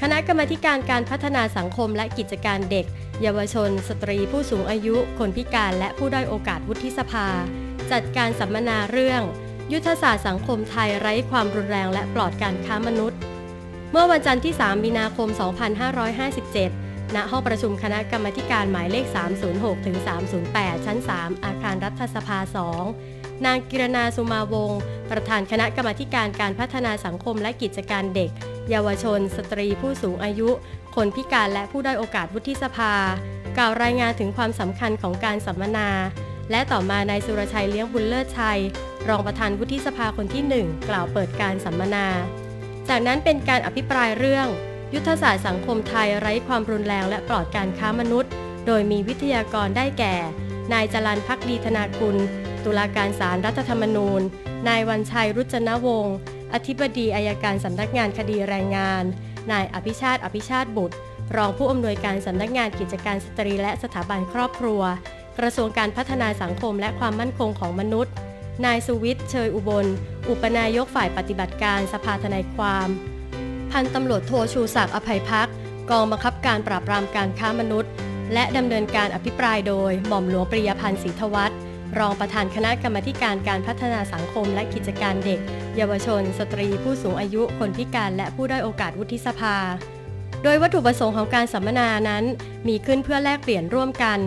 คณะกรรมการการพัฒนาสังคมและกิจการเด็ก เยาวชน สตรีผู้สูงอายุ คนพิการและผู้ด้อยโอกาสวุฒิสภา จัดการสัมมนาเรื่อง ยุทธศาสตร์สังคมไทยไร้ความรุนแรงและปลอดการค้ามนุษย์ เมื่อวันจันทร์ที่ 3 มีนาคม 2557 ณ ห้องประชุมคณะกรรมการหมายเลข 306ถึง308 ชั้น 3 อาคารรัฐสภา 2 นางกิรณาสุมาวงศ์ ประธานคณะกรรมาการการพัฒนาสังคมและกิจการเด็ก เยาวชน สตรีผู้สูงอายุ คนพิการและผู้ด้อยโอกาสวุฒิสภา กล่าวรายงานถึงความสำคัญของการสัมมนา และต่อมานายสุรชัยเลี้ยงบุญเลิศชัย รองประธานวุฒิสภาคนที่ 1 กล่าวเปิดการสัมมนา จากนั้นเป็นการอภิปรายเรื่อง ยุทธศาสตร์สังคมไทยไร้ความรุนแรงและปลอดการค้ามนุษย์ โดยมีวิทยากรได้แก่ นายจรันพักดีธนากุล ตุลาการศาลรัฐธรรมนูญ นายวันชัยรุจนวงศ์ อธิบดีอายการสำนักงานคดีแรงงาน นายอภิชาติอภิชาติบุตร รองผู้อำนวยการสำนักงานกิจการสตรีและสถาบันครอบครัว กระทรวงการพัฒนาสังคมและความมั่นคงของมนุษย์ นายสุวิทย์เชยอุบล อุปนายกฝ่ายปฏิบัติการสภาทนายความ พันตำรวจโทชูศักดิ์อภัยพักกองบังคับการปราบปรามการค้ามนุษย์ และดำเนินการอภิปรายโดยหม่อมหลวงปริยพันธ์ศรีทวัฒน์ รองประธานคณะกรรมการการพัฒนาสังคมและกิจการเด็ก เยาวชน สตรี ผู้สูงอายุ คนพิการและผู้ด้อยโอกาสวุฒิสภา โดยวัตถุประสงค์ของการสัมมนานั้น มีขึ้นเพื่อแลกเปลี่ยนร่วมกัน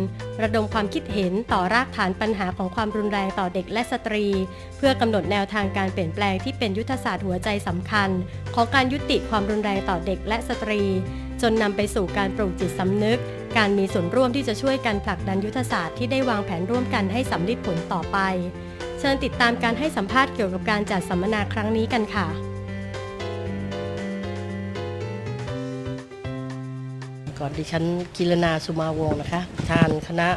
ระดมความคิดเห็นต่อรากฐานปัญหาของความรุนแรงต่อเด็กและสตรี เพื่อกำหนดแนวทางการเปลี่ยนแปลงที่เป็นยุทธศาสตร์หัวใจสำคัญ ของการยุติความรุนแรงต่อเด็กและสตรี จนนำไปสู่การปลูกจิตสำนึก การมีส่วนร่วมที่จะช่วยกันผลักดันยุทธศาสตร์ที่ได้วางแผนร่วมกันให้สำลิดผลต่อไป เชิญติดตามการให้สัมภาษณ์เกี่ยวกับการจัดสัมมนาครั้งนี้กันค่ะ ก่อนดิฉันกิรณาสุมาวงศ์นะคะประธานคณะ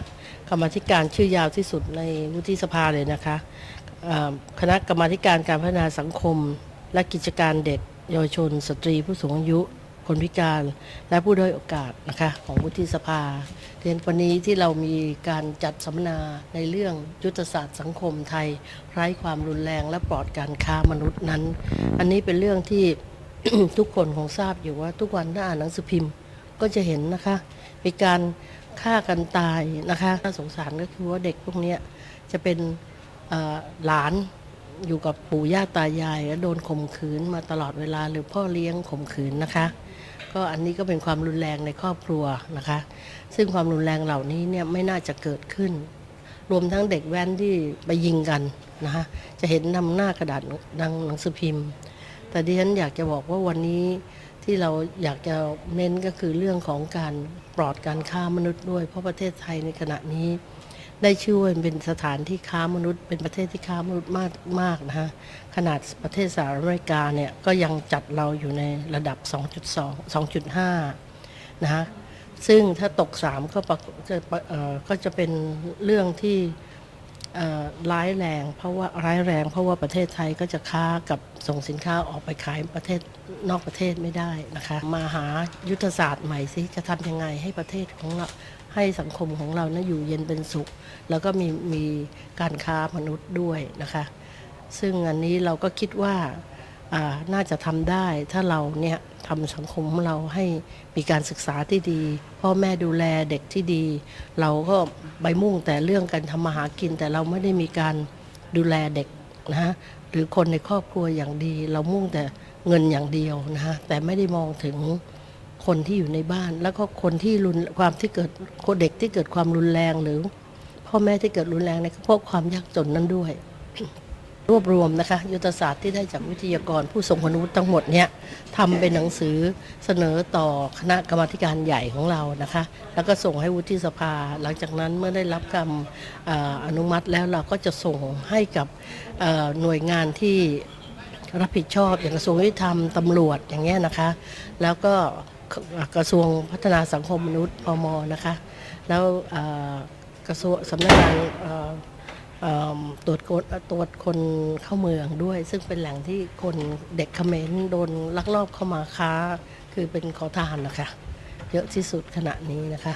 กรรมาธิการชื่อยาวที่สุดในวุฒิสภาเลยนะคะอ่อคณะกรรมาธิการการพัฒนาสังคม และกิจการเด็กเยาวชน สตรีผู้สูงอายุ คนพิการและผู้ด้อยโอกาสนะคะของวุฒิสภาเรียนวันนี้ที่เรามีการจัดสัมมนาในเรื่องยุทธศาสตร์สังคมไทยไร้ความรุนแรงและปลอดการค้ามนุษย์นั้น อันนี้เป็นเรื่องที่ทุกคนคงทราบอยู่ว่า ทุกวันถ้าอ่านหนังสือพิมพ์ก็จะเห็นนะคะมีการฆ่ากันตายนะคะน่าสงสารก็คือว่าเด็กพวกนี้จะเป็นหลานอยู่กับปู่ย่าตายาย แล้วโดนข่มขืนมาตลอดเวลาหรือพ่อเลี้ยงข่มขืนนะคะ ก็อันนี้ก็เป็นความรุนแรงในครอบครัวนะคะ ซึ่งความรุนแรงเหล่านี้เนี่ยไม่น่าจะเกิดขึ้น รวมทั้งเด็กแว้นที่ไปยิงกันนะคะจะเห็นนำหน้ากระดาษดังหนังสือพิมพ์ แต่ดิฉันอยากจะบอกว่าวันนี้ที่เราอยากจะเน้นก็คือเรื่องของการปลอดการค้ามนุษย์ด้วย เพราะประเทศไทยในขณะนี้ ได้ชื่อว่าเป็นสถานที่ค้ามนุษย์ เป็นประเทศที่ค้ามนุษย์มากมากนะฮะขนาดประเทศสหรัฐอเมริกาเนี่ยก็ยังจัดเราอยู่ในระดับ 2.2 2.5 นะฮะซึ่งถ้าตก 3 ก็ปรากฏจะก็จะเป็นเรื่องที่ร้ายแรง เพราะว่าร้ายแรง เพราะว่าประเทศไทยก็จะค้ากับส่งสินค้าออกไปขายประเทศนอกประเทศไม่ได้นะคะ มาหายุทธศาสตร์ใหม่สิจะทำยังไงให้ประเทศของเรา ให้สังคมของเรานะอยู่เย็นเป็นสุข แล้วก็มีมีการค้ามนุษย์ด้วยนะคะ ซึ่งอันนี้เราก็คิดว่าน่าจะทำได้ถ้าเราเนี่ยทำสังคมของเราให้มีการศึกษาที่ดี พ่อแม่ดูแลเด็กที่ดี เราก็ไปมุ่งแต่เรื่องการทำมาหากิน แต่เราไม่ได้มีการดูแลเด็กนะฮะหรือคนในครอบครัวอย่างดี เรามุ่งแต่เงินอย่างเดียวนะฮะแต่ไม่ได้มองถึง คนที่อยู่ในบ้าน แล้วก็คนที่รุนความที่เกิดคนเด็กที่เกิดความรุนแรงหรือ พ่อแม่ที่เกิดรุนแรงในพราะความยากจนนั้นด้วย รวบรวมนะคะยุทธศาสตร์ที่ได้จากวิทยากรผู้ทรงคุณวุฒิทั้งหมดเนี่ยทำเป็นหนังสือเสนอต่อคณะกรรมาการใหญ่ของเรานะคะ แล้วก็ส่งให้วุฒิสภา หลังจากนั้นเมื่อได้รับคำออนุมัติแล้วเราก็จะส่งให้กับหน่วยงานที่รับผิดชอบอย่างกระทรวงยุติธรรมตำรวจอย่างเงี้ยนะคะ แล้วก็ กระทรวงพัฒนาสังคมมนุษย์พมนะคะ แล้วกระทรวงสำนักงานตรวจคนตรวจคนเข้าเมืองด้วย ซึ่งเป็นแหล่งที่คนเด็กเขมรโดนลักลอบเข้ามาค้า คือเป็นขอทานนะคะ เยอะที่สุดขณะนี้นะคะ